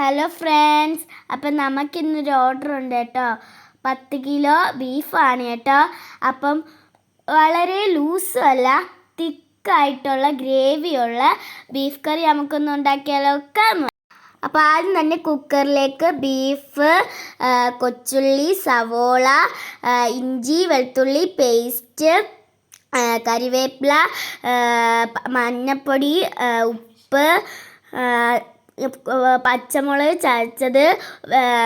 Hello friends അപ്പം നമുക്കിന്നൊരു order ഉണ്ട് കേട്ടോ. പത്ത് കിലോ ബീഫാണ് കേട്ടോ. അപ്പം വളരെ ലൂസും അല്ല തിക്കായിട്ടുള്ള ഗ്രേവിയുള്ള ബീഫ് കറി നമുക്കൊന്ന് ഉണ്ടാക്കിയാലോ. അപ്പോൾ ആദ്യം തന്നെ കുക്കറിലേക്ക് ബീഫ് കൊച്ചുള്ളി സവോള ഇഞ്ചി വെളുത്തുള്ളി പേസ്റ്റ് കറിവേപ്പില മഞ്ഞപ്പൊടി ഉപ്പ്, പച്ചമുളക് ചതച്ചത്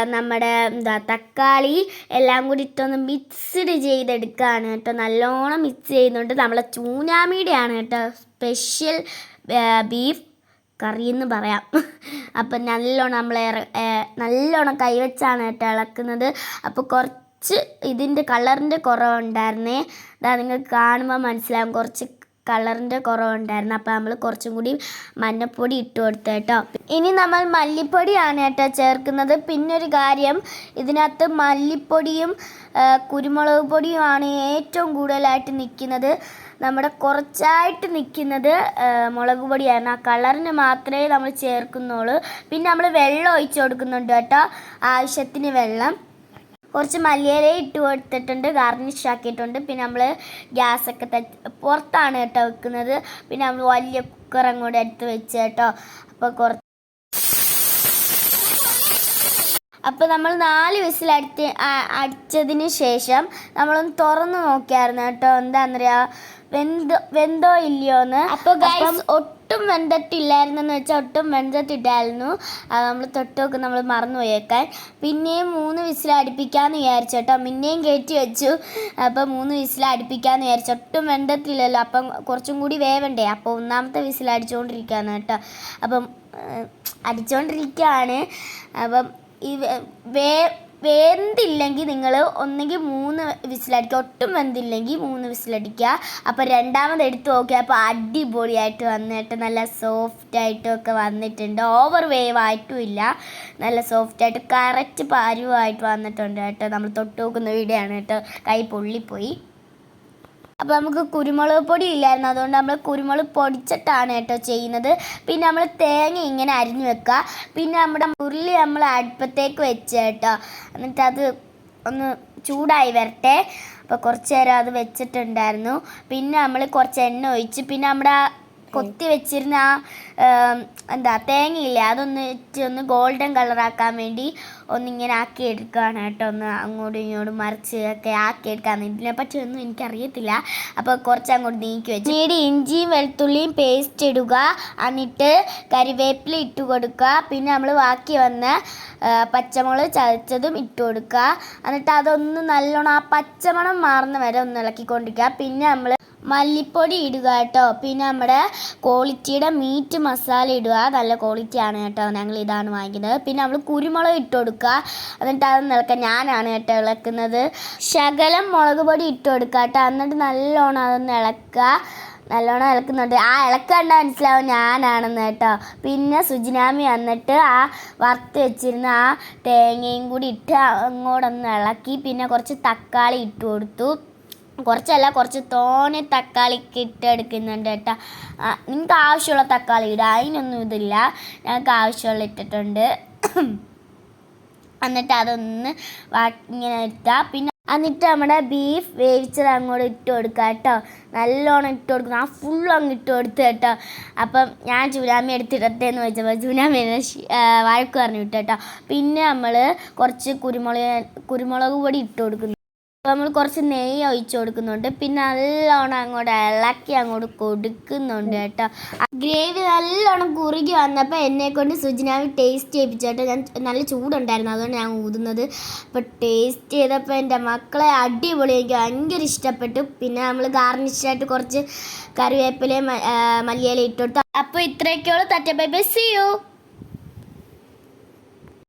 നമ്മുടെ എന്താ തക്കാളി എല്ലാം കൂടി ഇട്ടൊന്ന് മിക്സ്ഡ് ചെയ്തെടുക്കുകയാണ് കേട്ടോ. നല്ലോണം മിക്സ് ചെയ്യുന്നുണ്ട്. നമ്മളെ ചൂനാമീടെയാണ് കേട്ടോ. സ്പെഷ്യൽ ബീഫ് കറി എന്ന് പറയാം. അപ്പം നല്ലോണം നമ്മൾ നല്ലോണം കൈവച്ചാണ് കേട്ടോ ഇളക്കുന്നത്. അപ്പോൾ കുറച്ച് ഇതിന്റെ കളറിന്റെ കുറവുണ്ടായിരുന്നേ. അതാ നിങ്ങൾക്ക് കാണുമ്പോൾ മനസ്സിലാകും കുറച്ച് കളറിന്റെ കുറവുണ്ടായിരുന്നു. അപ്പോൾ നമ്മൾ കുറച്ചും കൂടി മഞ്ഞപ്പൊടി ഇട്ട് കൊടുത്തു കേട്ടോ. ഇനി നമ്മൾ മല്ലിപ്പൊടിയാണ് കേട്ടോ ചേർക്കുന്നത്. പിന്നെ ഒരു കാര്യം ഇതിനകത്ത് മല്ലിപ്പൊടിയും കുരുമുളക് പൊടിയുമാണ് ഏറ്റവും കൂടുതലായിട്ട് നിൽക്കുന്നത്. നമ്മുടെ കുറച്ചായിട്ട് നിൽക്കുന്നത് മുളക് പൊടിയാണ്. ആ കളറിന് മാത്രമേ നമ്മൾ ചേർക്കുന്നുള്ളൂ. പിന്നെ നമ്മൾ വെള്ളം ഒഴിച്ച് കൊടുക്കുന്നുണ്ട് കേട്ടോ ആവശ്യത്തിന് വെള്ളം. കുറച്ച് മല്ലിയില ഇട്ട് കൊടുത്തിട്ടുണ്ട് ഗാർണിഷ് ആക്കിയിട്ടുണ്ട്. പിന്നെ നമ്മൾ ഗ്യാസൊക്കെ തെറ്റ് പുറത്താണ് കേട്ടോ വെക്കുന്നത്. പിന്നെ നമ്മൾ വലിയ കുക്കർ അങ്ങോട്ട് എടുത്ത് വെച്ച് കേട്ടോ. അപ്പോൾ കുറച്ച് അപ്പോൾ നമ്മൾ നാല് വിസിൽ അടിച്ച് അടിച്ചതിന് ശേഷം നമ്മളൊന്ന് തുറന്ന് നോക്കിയായിരുന്നു കേട്ടോ. എന്താണെന്നറിയാ വെന്തോ വെന്തോ ഇല്ലയോന്ന്. അപ്പോൾ ഗൈസ് ഒട്ടും വെന്തിട്ടില്ലായിരുന്നെന്ന് വെച്ചാൽ ഒട്ടും വെന്തിട്ടിട്ടായിരുന്നു അത് നമ്മൾ തൊട്ടൊക്കെ നമ്മൾ മറന്നു പോയേക്കാൻ പിന്നെയും മൂന്ന് വിസിൽ അടുപ്പിക്കാമെന്ന് വിചാരിച്ചു കേട്ടോ. പിന്നെയും കയറ്റി വെച്ചു. അപ്പോൾ മൂന്ന് വിസിൽ അടുപ്പിക്കാമെന്ന് വിചാരിച്ചു. ഒട്ടും വെന്തത്തില്ലല്ലോ അപ്പം കുറച്ചും കൂടി വേവണ്ടേ? അപ്പോൾ ഒന്നാമത്തെ വിസിൽ അടിച്ചുകൊണ്ടിരിക്കുകയാണ് കേട്ടോ. അപ്പം അടിച്ചുകൊണ്ടിരിക്കുകയാണ് അപ്പം ഈ വേ വെന്തില്ലെങ്കിൽ നിങ്ങൾ ഒന്നെങ്കിൽ മൂന്ന് വിസിലടിക്കുക ഒട്ടും വെന്തില്ലെങ്കിൽ മൂന്ന് വിസിലടിക്കുക. അപ്പോൾ രണ്ടാമത് എടുത്ത് നോക്കിയാൽ അപ്പോൾ അടിപൊളിയായിട്ട് വന്നിട്ട് നല്ല സോഫ്റ്റ് ഒക്കെ വന്നിട്ടുണ്ട്. ഓവർ വേവ് ആയിട്ടും ഇല്ല. നല്ല സോഫ്റ്റ് ആയിട്ട് കറക്റ്റ് പാരുവായിട്ട് വന്നിട്ടുണ്ട് കേട്ടോ. നമ്മൾ തൊട്ട് നോക്കുന്ന ആണ് കേട്ടോ. കൈ പൊള്ളിപ്പോയി. അപ്പോൾ നമുക്ക് കുരുമുളക് പൊടി ഇല്ലായിരുന്നു. അതുകൊണ്ട് നമ്മൾ കുരുമുളക് പൊടിച്ചിട്ടാണ് കേട്ടോ ചെയ്യുന്നത്. പിന്നെ നമ്മൾ തേങ്ങ ഇങ്ങനെ അരിഞ്ഞു വെക്കുക. പിന്നെ നമ്മുടെ ഉരുളി നമ്മൾ അടുപ്പത്തേക്ക് വെച്ച് കേട്ടോ. എന്നിട്ട് അത് ഒന്ന് ചൂടായി വരട്ടെ. അപ്പോൾ കുറച്ച് നേരം അത് വെച്ചിട്ടുണ്ടായിരുന്നു. പിന്നെ നമ്മൾ കുറച്ച് എണ്ണ ഒഴിച്ച് പിന്നെ നമ്മുടെ കൊത്തി വെച്ചിരുന്ന ആ എന്താ തേങ്ങയില്ലേ അതൊന്ന് ഒന്ന് ഗോൾഡൻ കളറാക്കാൻ വേണ്ടി ഒന്നിങ്ങനെ ആക്കി എടുക്കുകയാണ് കേട്ടോ. ഒന്ന് അങ്ങോട്ടും ഇങ്ങോട്ടും മറിച്ച് ഒക്കെ ആക്കി എടുക്കാൻ ഇതിനെപ്പറ്റി ഒന്നും എനിക്കറിയത്തില്ല. അപ്പോൾ കുറച്ച് അങ്ങോട്ട് നീക്കി വെച്ച് പിന്നീട് ഇഞ്ചിയും വെളുത്തുള്ളിയും പേസ്റ്റ് ഇടുക. എന്നിട്ട് കരിവേപ്പില ഇട്ട് കൊടുക്കുക. പിന്നെ നമ്മൾ ബാക്കി വന്ന പച്ചമുളക് ചതച്ചതും ഇട്ട് കൊടുക്കുക. എന്നിട്ട് അതൊന്ന് നല്ലോണം ആ പച്ചമണം മാറുന്ന വരെ ഒന്ന് ഇളക്കിക്കൊണ്ടിരിക്കുക. പിന്നെ നമ്മൾ മല്ലിപ്പൊടി ഇടുക കേട്ടോ. പിന്നെ നമ്മുടെ ക്വാളിറ്റിയുടെ മീറ്റ് മസാല ഇടുക. നല്ല ക്വാളിറ്റിയാണ് കേട്ടോ ഞങ്ങൾ ഇതാണ് വാങ്ങിക്കുന്നത്. പിന്നെ നമ്മൾ കുരുമുളക് ഇട്ട് കൊടുക്കുക. എന്നിട്ട് അത് നിൽക്കുക ഞാനാണ് കേട്ടോ ഇളക്കുന്നത്. ശകലം മുളക് പൊടി ഇട്ട് കൊടുക്കുക കേട്ടോ. എന്നിട്ട് നല്ലോണം അതൊന്ന് ഇളക്കുക. നല്ലോണം ഇളക്കുന്നുണ്ട്. ആ ഇളക്കണ്ട മനസ്സിലാവും ഞാനാണെന്ന് കേട്ടോ. പിന്നെ സുജിനാമി വന്നിട്ട് ആ വറുത്ത് വെച്ചിരുന്ന ആ തേങ്ങയും കൂടി ഇട്ട് അങ്ങോട്ടൊന്ന് ഇളക്കി. പിന്നെ കുറച്ച് തക്കാളി ഇട്ട് കൊടുത്തു. കുറച്ചല്ല കുറച്ച് തോനെ തക്കാളി ഇട്ടെടുക്കുന്നുണ്ട് കേട്ടോ. നിങ്ങൾക്ക് ആവശ്യമുള്ള തക്കാളി ഇടുക അതിനൊന്നും ഇതില്ല. ഞങ്ങൾക്ക് ആവശ്യമുള്ള ഇട്ടിട്ടുണ്ട്. എന്നിട്ട് അതൊന്ന് ഇങ്ങനെ ഇട്ടാ പിന്നെ എന്നിട്ട് നമ്മുടെ ബീഫ് വേവിച്ചത് അങ്ങോട്ട് ഇട്ട് കൊടുക്കുക കേട്ടോ. നല്ലോണം ഇട്ട് കൊടുക്കണം. ആ ഫുൾ അങ്ങ് ഇട്ട് കൊടുത്ത് കേട്ടോ. അപ്പം ഞാൻ ചൂനാമി എടുത്തിടട്ടെ എന്ന് ചോദിച്ചപ്പോൾ ചൂനാമി വഴക്ക് പറഞ്ഞു വിട്ടു കേട്ടോ. പിന്നെ നമ്മൾ കുറച്ച് കുരുമുളക് കുരുമുളക് പൊടി ഇട്ട് കൊടുക്കുന്നു. നമ്മൾ കുറച്ച് നെയ്യ് ഒഴിച്ച് കൊടുക്കുന്നുണ്ട്. പിന്നെ നല്ലോണം അങ്ങോട്ട് ഇളക്കി അങ്ങോട്ട് കൊടുക്കുന്നുണ്ട് കേട്ടോ. ഗ്രേവി നല്ലോണം കുറുകി വന്നപ്പോൾ എന്നെ കൊണ്ട് സുജിനാവി ടേസ്റ്റ് ചെയ്യിപ്പിച്ചു കേട്ടോ. ഞാൻ നല്ല ചൂടുണ്ടായിരുന്നു അതുകൊണ്ട് ഞാൻ ഊതുന്നത്. അപ്പോൾ ടേസ്റ്റ് ചെയ്തപ്പോൾ എന്റെ മക്കളെ അടിപൊളി. എനിക്ക് ഭയങ്കര ഇഷ്ടപ്പെട്ടു. പിന്നെ നമ്മൾ ഗാർണിഷായിട്ട് കുറച്ച് കറിവേപ്പിലയും മല്ലിയില ഇട്ട് കൊടുത്തു. അപ്പോൾ ഇത്രയൊക്കെയുള്ളൂ. തറ്റപ്പൈ ബസ് ചെയ്യൂ